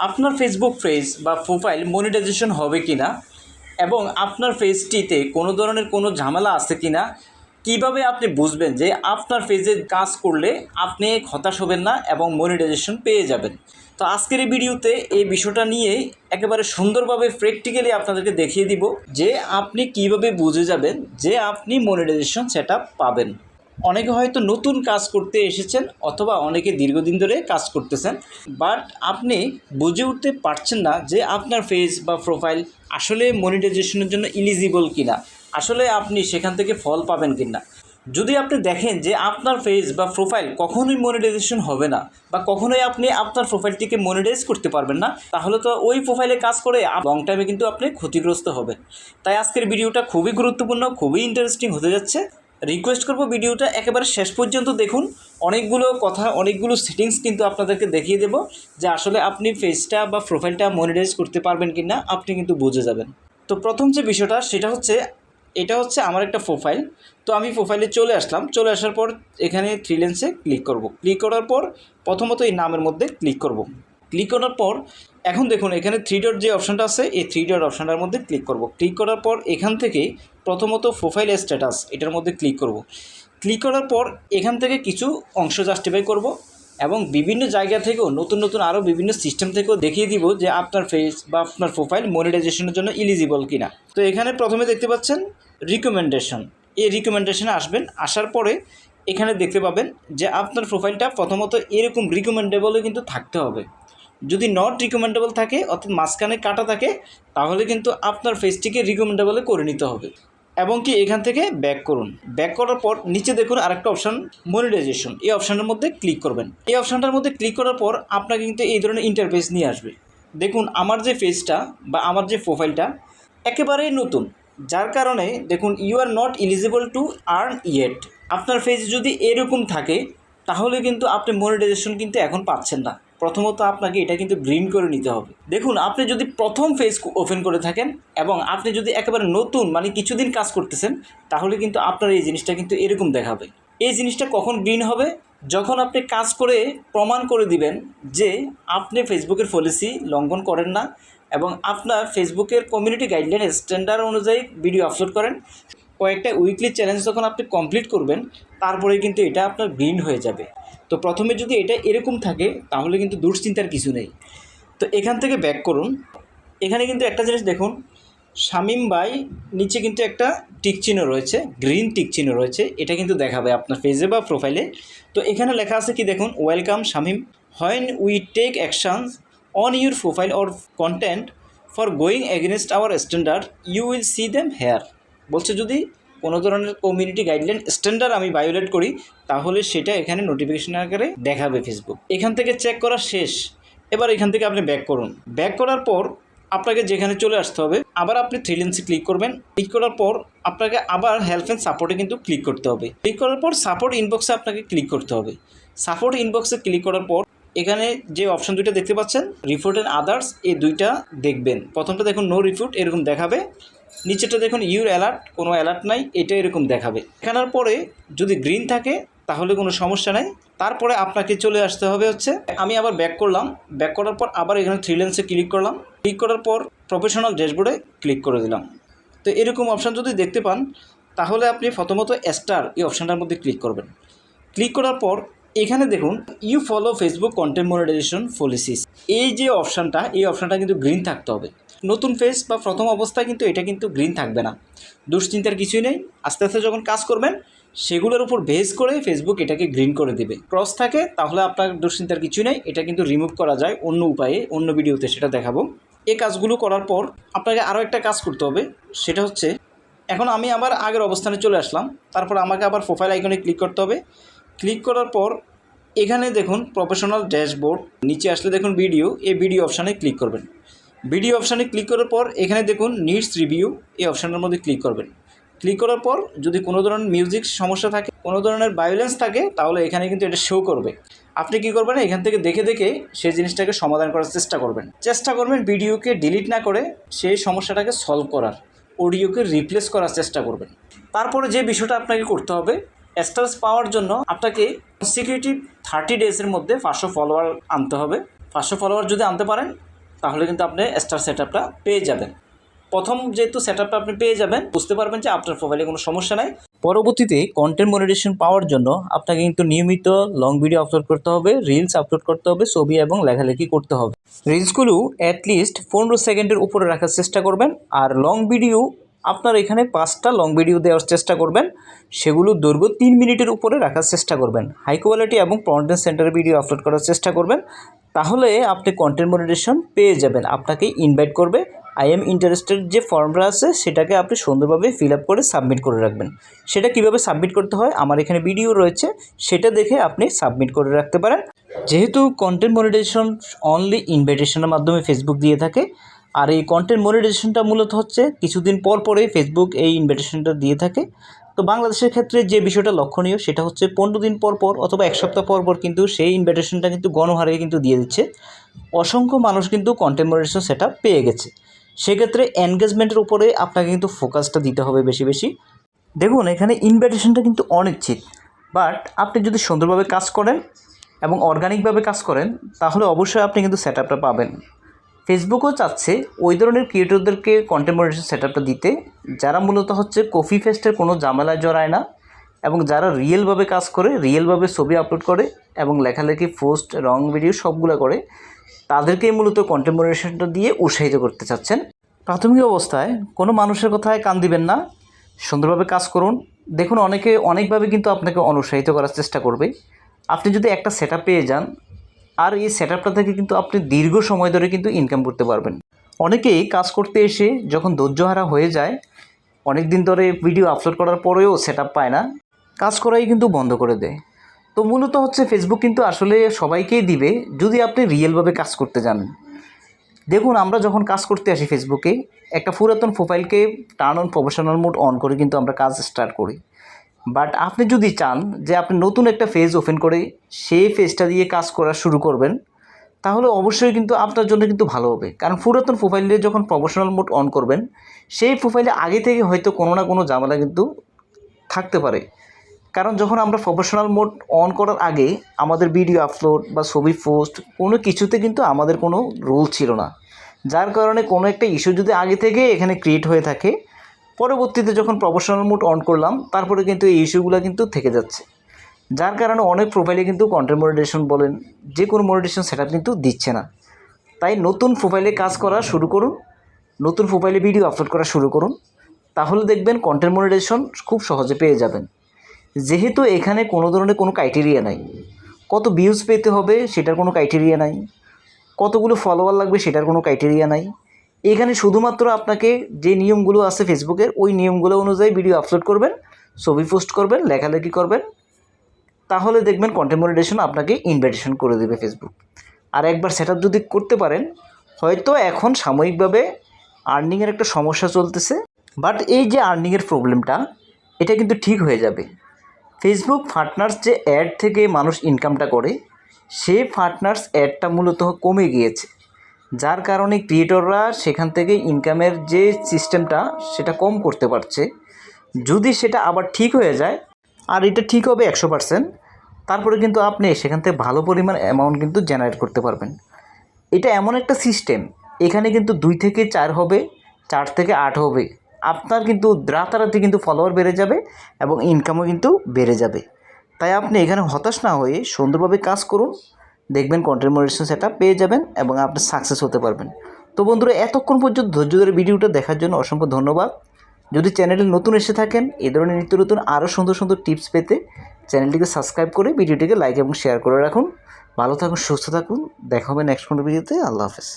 আপনার Facebook page বা profile monetization হবে কি না এবং আপনার পেজটিতে কোনো ধরনের কোনো ঝামেলা আছে কি না কীভাবে আপনি বুঝবেন যে আপনার পেজে কাজ করলে আপনি হতাশ হবেন না এবং মনিটাইজেশন পেয়ে যাবেন? তো আজকের এই ভিডিওতে এই বিষয়টা নিয়ে একেবারে সুন্দরভাবে প্র্যাকটিক্যালি আপনাদেরকে দেখিয়ে দিব যে আপনি কীভাবে বুঝে যাবেন যে আপনি মনিটাইজেশন সেট পাবেন। অনেকে হয়তো নতুন কাজ করতে এসেছেন অথবা অনেকে দীর্ঘদিন ধরে কাজ করতেছেন বাট আপনি বুঝে উঠতে পারছেন না যে আপনার ফেস বা প্রোফাইল আসলে মনিটাইজেশনের জন্য ইলিজিবল কিনা, আসলে আপনি সেখান থেকে ফল পাবেন কিনা। যদি আপনি দেখেন যে আপনার ফেস বা প্রোফাইল কখনোই মনিটাইজেশন হবে না বা কখনোই আপনি আপনার প্রোফাইলটিকে মনিটাইজ করতে পারবেন না, তাহলে তো ওই প্রোফাইলে কাজ করে লং টাইমে কিন্তু আপনি ক্ষতিগ্রস্ত হবেন। তাই আজকের ভিডিওটা খুবই গুরুত্বপূর্ণ, খুবই ইন্টারেস্টিং হতে যাচ্ছে। রিকোয়েস্ট করব ভিডিওটা একেবারে শেষ পর্যন্ত দেখুন। অনেকগুলো কথা, অনেকগুলো সেটিংস কিন্তু আপনাদেরকে দেখিয়ে দেব যে আসলে আপনি ফেসটা বা প্রোফাইলটা মনিটাইজ করতে পারবেন কি না আপনি কিন্তু বুঝে যাবেন। তো প্রথম যে বিষয়টা, সেটা হচ্ছে, এটা হচ্ছে আমার একটা প্রোফাইল তো আমি প্রোফাইলে চলে আসলাম, চলে আসার পর এখানে থ্রি লেন্সে ক্লিক করব। ক্লিক করার পর প্রথমত এই নামের মধ্যে ক্লিক করব। ক্লিক করার পর, এখন দেখুন, এখানে থ্রি ডট যে অপশানটা আছে, এই থ্রি ডট অপশানটার মধ্যে ক্লিক করব। ক্লিক করার পর এখান থেকে প্রথমত প্রোফাইল স্ট্যাটাস এটার মধ্যে ক্লিক করব। ক্লিক করার পর এখান থেকে কিছু অংশ জাস্টিফাই করব এবং বিভিন্ন জায়গা থেকেও, নতুন নতুন আরও বিভিন্ন সিস্টেম থেকেও দেখিয়ে দিব যে আপনার ফেস বা আপনার প্রোফাইল মনিটাইজেশনের জন্য ইলিজিবল কিনা। তো এখানে প্রথমে দেখতে পাচ্ছেন রিকমেন্ডেশন এই রিকমেন্ডেশনে আসবেন, আসার পরে এখানে দেখতে পাবেন যে আপনার প্রোফাইলটা প্রথমত এরকম রিকমেন্ডেবলও কিন্তু থাকতে হবে। যদি নট রিকমেন্ডেবল থাকে, অর্থাৎ মাঝখানে কাটা থাকে, তাহলে কিন্তু আপনার ফেসটিকে রিকমেন্ডেবলে করে নিতে হবে। এবং কি এখান থেকে ব্যাক করুন। ব্যাক করার পর নিচে দেখুন আরেকটা অপশান মনিটাইজেশন এই অপশানটার মধ্যে ক্লিক করবেন। এই অপশানটার মধ্যে ক্লিক করার পর আপনাকে কিন্তু এই ধরনের ইন্টারফেস নিয়ে আসবে। দেখুন, আমার যে ফেসটা বা আমার যে প্রোফাইলটা একেবারেই নতুন। যার কারণে দেখুন you are not eligible to earn yet আপনার ফেস যদি এরকম থাকে, তাহলে কিন্তু আপনি মনিটাইজেশন কিন্তু এখন পাচ্ছেন না। প্রথমত আপনাকে এটা কিন্তু গ্রিন করে নিতে হবে। দেখুন, আপনি যদি প্রথম ফেজ ওপেন করে থাকেন এবং আপনি যদি একেবারে নতুন মানে কিছুদিন কাজ করতেছেন, তাহলে কিন্তু আপনার এই জিনিসটা কিন্তু এরকম দেখাবে। এই জিনিসটা কখন গ্রিন হবে? যখন আপনি কাজ করে প্রমাণ করে দিবেন যে আপনি ফেসবুকের পলিসি লঙ্ঘন করেন না এবং আপনার ফেসবুকের কমিউনিটি গাইডলাইন স্ট্যান্ডার্ড অনুযায়ী ভিডিও আপলোড করেন কয়েকটা উইকলি চ্যালেঞ্জ যখন আপনি কমপ্লিট করবেন, তারপরে কিন্তু এটা আপনার গ্রিন হয়ে যাবে। তো প্রথমে যদি এটা এরকম থাকে, তাহলে কিন্তু দুশ্চিন্তার কিছু নেই। তো এখান থেকে ব্যাক করুন। এখানে কিন্তু একটা জিনিস দেখুন, শামিম বাই নিচে কিন্তু একটা টিক চিহ্ন রয়েছে গ্রিন টিক চিহ্ন রয়েছে, এটা কিন্তু দেখাবে আপনার পেজে বা প্রোফাইলে তো এখানে লেখা আছে কি দেখুন welcome Shamim when we take actions on your profile or content for going against our standard you will see them here বলছে যদি কোনো ধরনের কমিউনিটি গাইডলাইন স্ট্যান্ডার্ড আমি ভায়োলেট করি, তাহলে সেটা এখানে নোটিফিকেশন আকারে দেখাবে ফেসবুক এখান থেকে চেক করা শেষ। এবার এখান থেকে আপনি ব্যাক করুন। ব্যাক করার পর আপনাকে যেখানে চলে আসতে হবে, আবার আপনি থ্রি লেন্সে ক্লিক করবেন। ক্লিক করার পর আপনাকে আবার হেল্প অ্যান্ড সাপোর্টে কিন্তু ক্লিক করতে হবে। ক্লিক করার পর সাপোর্ট ইনবক্সে আপনাকে ক্লিক করতে হবে। সাপোর্ট ইনবক্সে ক্লিক করার পর এখানে যে অপশন দুইটা দেখতে পাচ্ছেন রিপোর্ট অ্যান্ড আদার্স এই দুইটা দেখবেন। প্রথমটা দেখুন নো রিপোর্ট এরকম দেখাবে। নিচেটা দেখুন ইউর অ্যালার্ট কোনো অ্যালার্ট নাই, এটা এরকম দেখাবে। দেখানোর পরে যদি গ্রিন থাকে, তাহলে কোনো সমস্যা নাই। তারপরে আপনাকে চলে আসতে হবে হচ্ছে, আমি আবার ব্যাক করলাম। ব্যাক করার পর আবার এখানে থ্রি লেন্সে ক্লিক করলাম। ক্লিক করার পর প্রফেশনাল ড্যাশবোর্ডে ক্লিক করে দিলাম। তো এরকম অপশান যদি দেখতে পান, তাহলে আপনি প্রথমত স্টার এই অপশানটার মধ্যে ক্লিক করবেন। ক্লিক করার পর এখানে দেখুন you follow Facebook content monetisation policies এই যে অপশানটা এই অপশানটা কিন্তু গ্রিন থাকতে হবে। নতুন ফেস বা প্রথম অবস্থায় কিন্তু এটা কিন্তু গ্রিন থাকবে না। দুশ্চিন্তার কিছুই নেই। আস্তে আস্তে যখন কাজ করবেন, সেগুলোর উপর বেস করে ফেসবুক এটাকে গ্রিন করে দেবে। ক্রস থাকে, তাহলে আপনার দুশ্চিন্তার কিছু নেই। এটা কিন্তু রিমুভ করা যায় অন্য উপায়ে, অন্য ভিডিওতে সেটা দেখাবো। এই কাজগুলো করার পর আপনাকে আরও একটা কাজ করতে হবে। সেটা হচ্ছে, এখন আমি আবার আগের অবস্থানে চলে আসলাম। তারপর আমাকে আবার প্রোফাইল আইকনে ক্লিক করতে হবে। ক্লিক করার পর এখানে দেখুন প্রফেশনাল ড্যাশবোর্ড নিচে আসলে দেখুন ভিডিও এই ভিডিও অপশানে ক্লিক করবেন। ভিডিও অপশানে ক্লিক করার পর এখানে দেখুন নিডস রিভিউ এই অপশানের মধ্যে ক্লিক করবেন। ক্লিক করার পর যদি কোনো ধরনের মিউজিক সমস্যা থাকে, কোনো ধরনের ভায়োলেন্স থাকে, তাহলে এখানে কিন্তু এটা শো করবে। আপনি কি করবেন, এখান থেকে দেখে দেখে সেই জিনিসটাকে সমাধান করার চেষ্টা করবেন। চেষ্টা করবেন ভিডিওকে ডিলিট না করে সেই সমস্যাটাকে সলভ করার, অডিওকে রিপ্লেস করার চেষ্টা করবেন। তারপরে যে বিষয়টা আপনাকে করতে হবে স্টার্স পাওয়ার জন্য আপনাকে সিকিউরিটি থার্টি ডেজের মধ্যে পাঁচশো ফলোয়ার আনতে হবে। পাঁচশো ফলোয়ার যদি আনতে পারেন তাহলে কিন্তু আপনি স্টার সেট আপটা পেয়ে যাবেন। প্রথম যেহেতু সেট আপটা আপনি পেয়ে যাবেন, বুঝতে পারবেন যে আপনার প্রোফাইলে কোনো সমস্যা নাই। পরবর্তীতে কন্টেন্ট মনিটেশন পাওয়ার জন্য আপনাকে কিন্তু নিয়মিত লং ভিডিও আপলোড করতে হবে রিলস আপলোড করতে হবে, ছবি এবং লেখালেখি করতে হবে। রিলসগুলো অ্যাটলিস্ট পনেরো সেকেন্ডের উপরে রাখার চেষ্টা করবেন, আর লং ভিডিও আপনার এখানে পাঁচটা লং ভিডিও দেওয়ার চেষ্টা করবেন, সেগুলো দৈর্ঘ্য তিন মিনিটের উপরে রাখার চেষ্টা করবেন। হাই কোয়ালিটি এবং কন্টেন্ট সেন্টারের ভিডিও আপলোড করার চেষ্টা করবেন তাহলে আপনি কন্টেন্ট মনিটেশন পেয়ে যাবেন। আপনাকে ইনভাইট করবে। আই এম ইন্টারেস্টেড যে ফর্মটা আছে, সেটাকে আপনি সুন্দরভাবে ফিল আপ করে সাবমিট করে রাখবেন। সেটা কীভাবে সাবমিট করতে হয়? আমার এখানে ভিডিও রয়েছে। সেটা দেখে আপনি সাবমিট করে রাখতে পারেন। যেহেতু কন্টেন্ট মনিটাইজেশন অনলি ইনভাইটেশনের মাধ্যমে ফেসবুক দিয়ে থাকে, আর এই কন্টেন্ট মনিটাইজেশনটা মূলত হচ্ছে কিছুদিন পর পরে ফেসবুক এই ইনভাইটেশনটা দিয়ে থাকে। তো বাংলাদেশের ক্ষেত্রে যে বিষয়টা লক্ষণীয় সেটা হচ্ছে পনেরো দিন পর পর অথবা এক সপ্তাহ পর পর কিন্তু সেই ইনভাইটেশনটা কিন্তু গণহারে কিন্তু দিয়ে দিচ্ছে। অসংখ্য মানুষ কিন্তু কন্টেন্ট মনিটাইজেশন সেটা পেয়ে গেছে। সেক্ষেত্রে এনগেজমেন্টের উপরে আপনাকে কিন্তু ফোকাসটা দিতে হবে বেশি বেশি। দেখুন, এখানে ইনভাইটেশনটা কিন্তু অনিশ্চিত। বাট আপনি যদি সুন্দরভাবে কাজ করেন এবং অর্গানিকভাবে কাজ করেন, তাহলে অবশ্যই আপনি কিন্তু সেট আপটা পাবেন। ফেসবুকও চাচ্ছে ওই ধরনের ক্রিয়েটরদেরকে কন্টেম্পোরেশন সেট আপটা দিতে, যারা মূলত হচ্ছে কফি ফেস্টের কোনো ঝামেলায় জড়ায় না এবং যারা রিয়েলভাবে কাজ করে রিয়েলভাবে ছবি আপলোড করে এবং লেখালেখি পোস্ট রং ভিডিও সবগুলো করে, তাদেরকেই মূলত কন্টেম্পোরেশনটা দিয়ে উৎসাহিত করতে চাচ্ছেন। প্রাথমিক অবস্থায় কোনো মানুষের কথায় কান দিবেন না, সুন্দরভাবে কাজ করুন। দেখুন, অনেকে অনেকভাবে কিন্তু আপনাকে অনুৎসাহিত করার চেষ্টা করবে। আপনি যদি একটা সেট পেয়ে যান আর এই সেট আপটা থেকে কিন্তু আপনি দীর্ঘ সময় ধরে কিন্তু ইনকাম করতে পারবেন। অনেকেই কাজ করতে এসে যখন ধৈর্যহারা হয়ে যায় অনেক দিন ধরে ভিডিও আপলোড করার পরেও সেট পায় না। কাজ করাই কিন্তু বন্ধ করে দেয়। তো মূলত হচ্ছে ফেসবুক কিন্তু আসলে সবাইকেই দিবে যদি আপনি রিয়েলভাবে কাজ করতে জানেন দেখুন, আমরা যখন কাজ করতে আসি ফেসবুকে একটা পুরাতন প্রোফাইলকে turn on professional mode on করে কিন্তু আমরা কাজ স্টার্ট করি। বাট আপনি যদি চান যে আপনি নতুন একটা ফেজ ওপেন করে সেই ফেজটা দিয়ে কাজ করা শুরু করবেন, তাহলে অবশ্যই কিন্তু আপনার জন্য কিন্তু ভালো হবে। কারণ পুরাতন প্রোফাইলে যখন প্রফেশনাল মোড অন করবেন, সেই প্রোফাইলে আগে থেকে হয়তো কোনো না কোনো ঝামেলা কিন্তু থাকতে পারে। কারণ যখন আমরা প্রফেশনাল মোড অন করার আগে আমাদের ভিডিও আপলোড বা ছবি পোস্ট কোনো কিছুতে কিন্তু আমাদের কোনো রুল ছিল না। যার কারণে কোনো একটা ইস্যু যদি আগে থেকে এখানে ক্রিয়েট হয়ে থাকে পরবর্তীতে যখন প্রফেশনাল মোড অন করলাম, তারপরে কিন্তু এই ইস্যুগুলো কিন্তু থেকে যাচ্ছে। যার কারণে অনেক প্রোফাইলে কিন্তু কন্টেন্ট মনিটেশন বলেন, যে কোনো মনিটেশন সেটা কিন্তু দিচ্ছে না। তাই নতুন প্রোফাইলে কাজ করা শুরু করুন, নতুন প্রোফাইলে ভিডিও আপলোড করা শুরু করুন, তাহলে দেখবেন কন্টেন্ট মনিটেশন খুব সহজে পেয়ে যাবেন। যেহেতু এখানে কোনো ধরনের কোনো ক্রাইটেরিয়া নাই। কত ভিউজ পেতে হবে সেটার কোনো ক্রাইটেরিয়া নাই। কতগুলো ফলোয়ার লাগবে সেটার কোনো ক্রাইটেরিয়া নাই। এখানে শুধুমাত্র আপনাকে যে নিয়মগুলো আছে ফেসবুকের ওই নিয়মগুলো অনুযায়ী ভিডিও আপলোড করবেন, ছবি পোস্ট করবেন, লেখালেখি করবেন। তাহলে দেখবেন কন্টেম্পোরেশন আপনাকে ইনভাইটেশন করে দেবে ফেসবুক আর একবার সেট যদি করতে পারেন, হয়তো এখন সাময়িকভাবে আর্নিংয়ের একটা সমস্যা চলতেছে। বাট এই যে আর্নিংয়ের প্রবলেমটা এটা কিন্তু ঠিক হয়ে যাবে। ফেসবুক পার্টনার্স যে অ্যাড থেকে মানুষ ইনকামটা করে সে পার্টনার্স অ্যাডটা মূলত কমে গিয়েছে। যার কারণে ক্রিয়েটররা সেখান থেকে ইনকামের যে সিস্টেমটা সেটা কম করতে পারছে। যদি সেটা আবার ঠিক হয়ে যায়, আর এটা ঠিক হবে একশো পার্সেন্ট তারপরে কিন্তু আপনি সেখান থেকে ভালো পরিমাণ অ্যামাউন্ট কিন্তু জেনারেট করতে পারবেন। এটা এমন একটা সিস্টেম এখানে কিন্তু দুই থেকে চার হবে, চার থেকে আট হবে। আপনার কিন্তু রাতারাতি কিন্তু ফলোয়ার বেড়ে যাবে এবং ইনকামও কিন্তু বেড়ে যাবে। তাই আপনি এখানে হতাশ না হয়ে সুন্দরভাবে কাজ করুন। দেখবেন কন্টেন্ট মনিটেশন সেটা পেয়ে যাবেন এবং আপনি সাকসেস হতে পারবেন। তো বন্ধুরা, এতক্ষণ পর্যন্ত ধৈর্য ধরে ভিডিওটা দেখার জন্য অসংখ্য ধন্যবাদ। যদি চ্যানেলে নতুন এসে থাকেন, এ ধরনের নিত্য নতুন আরও সুন্দর সুন্দর টিপস পেতে চ্যানেলটিকে সাবস্ক্রাইব করে ভিডিওটিকে লাইক এবং শেয়ার করে রাখুন। ভালো থাকুন, সুস্থ থাকুন। দেখা হবে নেক্সট কোনো ভিডিওতে আল্লাহ হাফেজ।